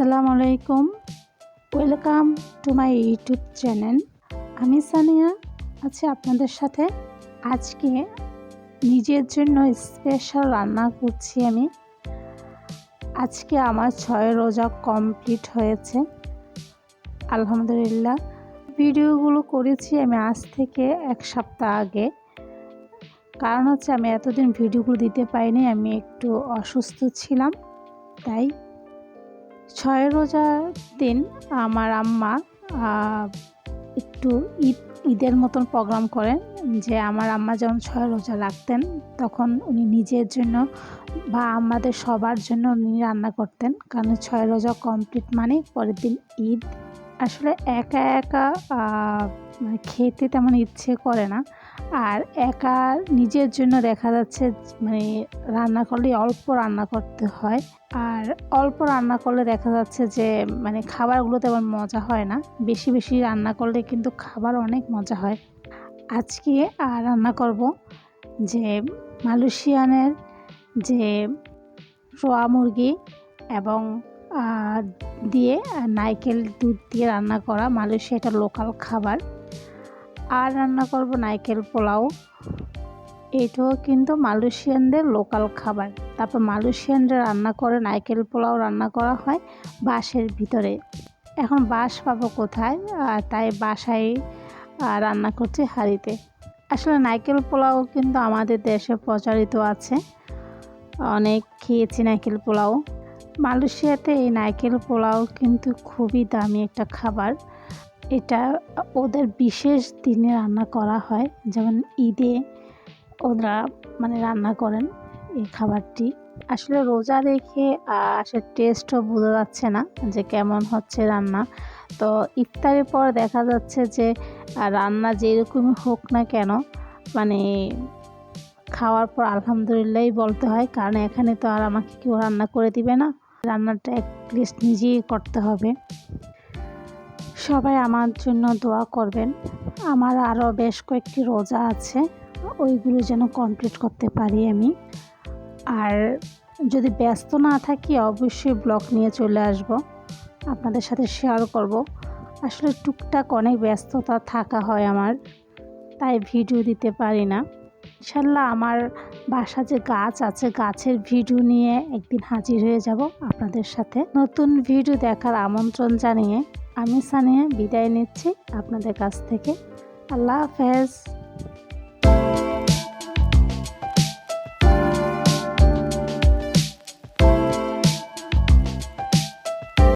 আসসালামু আলাইকুম। Welcome to my YouTube channel আমি সানিয়া, আছি আপনাদের সাথে। আজকে নিজের জন্য স্পেশাল রান্না করছি আমি। আজকে আমার ছয় রোজা কমপ্লিট হয়েছে। আলহামদুলিল্লাহ। ভিডিওগুলো করেছি আমি আজ থেকে এক সপ্তাহ আগে। কারণ হচ্ছে আমি এতদিন ভিডিওগুলো দিতে পারিনি, আমি একটু অসুস্থ ছিলাম। তাই ছয় রোজার দিন আমার আম্মা একটু ঈদ, ঈদের মতন প্রোগ্রাম করেন যে আমার আম্মা যখন ছয় রোজা রাখতেন তখন উনি নিজের জন্য বা আমাদের সবার জন্য উনি রান্না করতেন। কারণ ছয় রোজা কমপ্লিট মানে পরের দিন ঈদ। আসলে একা একা মানে খেতে তেমন ইচ্ছে করে না। আর একা নিজের জন্য দেখা যাচ্ছে মানে রান্না করলে অল্প রান্না করতে হয়। আর অল্প রান্না করলে দেখা যাচ্ছে যে মানে খাবারগুলো তেমন মজা হয় না। বেশি বেশি রান্না করলে কিন্তু খাবার অনেক মজা হয়। আজকে আর রান্না করব যে মালয়েশিয়ানের যে রোয়া মুরগি এবং দিয়ে নারকেল দুধ দিয়ে রান্না করা মালয়েশিয়া এটা লোকাল খাবার। আর রান্না করব নারকেল পোলাও। এটাও কিন্তু মালয়েশিয়ানদের লোকাল খাবার। তারপর মালয়েশিয়ানরা রান্না করে, নারকেল পোলাও রান্না করা হয় বাঁশের ভিতরে। এখন বাঁশ পাবো কোথায়? তাই বাসায় রান্না করছে হাঁড়িতে। আসলে নারকেল পোলাও কিন্তু আমাদের দেশে প্রচারিত আছে। অনেক খেয়েছি নারকেল পোলাও। মালয়েশিয়াতে এই নারকেল পোলাও কিন্তু খুবই দামি একটা খাবার। এটা ওদের বিশেষ দিনে রান্না করা হয়, যেমন ঈদে ওরা মানে রান্না করেন এই খাবারটি। আসলে রোজা রেখে আসলে টেস্টও বোঝা যাচ্ছে না যে কেমন হচ্ছে রান্না। তো ইফতারের পর দেখা যাচ্ছে যে রান্না যেরকমই হোক না কেন মানে খাওয়ার পর আলহামদুলিল্লাহই বলতে হয়, কারণ এখানে তো আর আমাকে কেউ রান্না করে দিবে না। রান্নাটা অ্যাটলিস্ট নিজেই করতে হবে। সবাই আমার জন্য দোয়া করবেন। আমার আরও বেশ কয়েকটি রোজা আছে, ওইগুলো যেন কমপ্লিট করতে পারি আমি। আর যদি ব্যস্ত না থাকি, অবশ্যই ব্লগ নিয়ে চলে আসব। আপনাদের সাথে শেয়ার করব। আসলে টুকটাক অনেক ব্যস্ততা থাকা হয় আমার, তাই ভিডিও দিতে পারি না। ইনশাল্লাহ আমার বাসা যে গাছ আছে, গাছের ভিডিও নিয়ে একদিন হাজির হয়ে যাব আপনাদের সাথে। নতুন ভিডিও দেখার আমন্ত্রণ জানিয়ে আমি সানিয়া বিদায় নিচ্ছি আপনাদের কাছ থেকে। আল্লাহ হাফেজ।